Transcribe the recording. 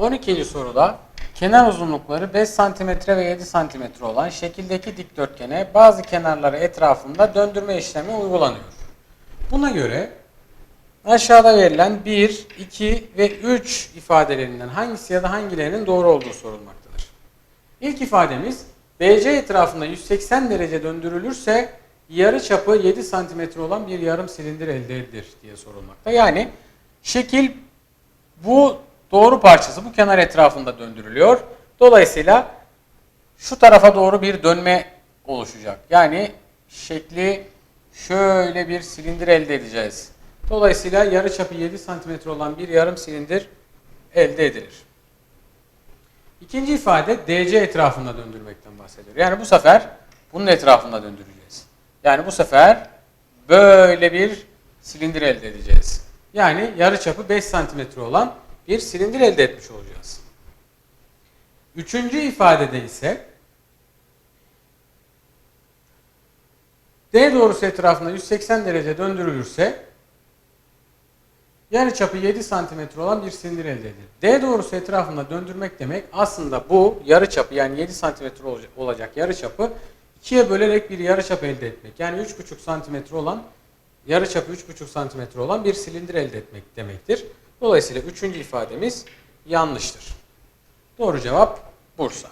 12. soruda kenar uzunlukları 5 cm ve 7 cm olan şekildeki dikdörtgene bazı kenarları etrafında döndürme işlemi uygulanıyor. Buna göre aşağıda verilen 1, 2 ve 3 ifadelerinden hangisi ya da hangilerinin doğru olduğu sorulmaktadır. İlk ifademiz BC etrafında 180 derece döndürülürse yarı çapı 7 cm olan bir yarım silindir elde edilir diye sorulmakta. Yani şekil bu doğru parçası bu kenar etrafında döndürülüyor. Dolayısıyla şu tarafa doğru bir dönme oluşacak. Yani şekli şöyle bir silindir elde edeceğiz. Dolayısıyla yarıçapı 7 cm olan bir yarım silindir elde edilir. İkinci ifade DC etrafında döndürmekten bahsediyor. Yani bu sefer bunun etrafında döndüreceğiz. Yani bu sefer böyle bir silindir elde edeceğiz. Yani yarıçapı 5 cm olan bir silindir elde etmiş olacağız. Üçüncü ifadede ise D doğrusu etrafında 180 derece döndürülürse yarıçapı 7 cm olan bir silindir elde edilir. D doğrusu etrafında döndürmek demek aslında bu yarıçapı yani 7 cm olacak yarıçapı ikiye bölerek bir yarıçap elde etmek. Yani 3,5 cm olan yarıçapı 3,5 cm olan bir silindir elde etmek demektir. Dolayısıyla üçüncü ifademiz yanlıştır. Doğru cevap Bursa.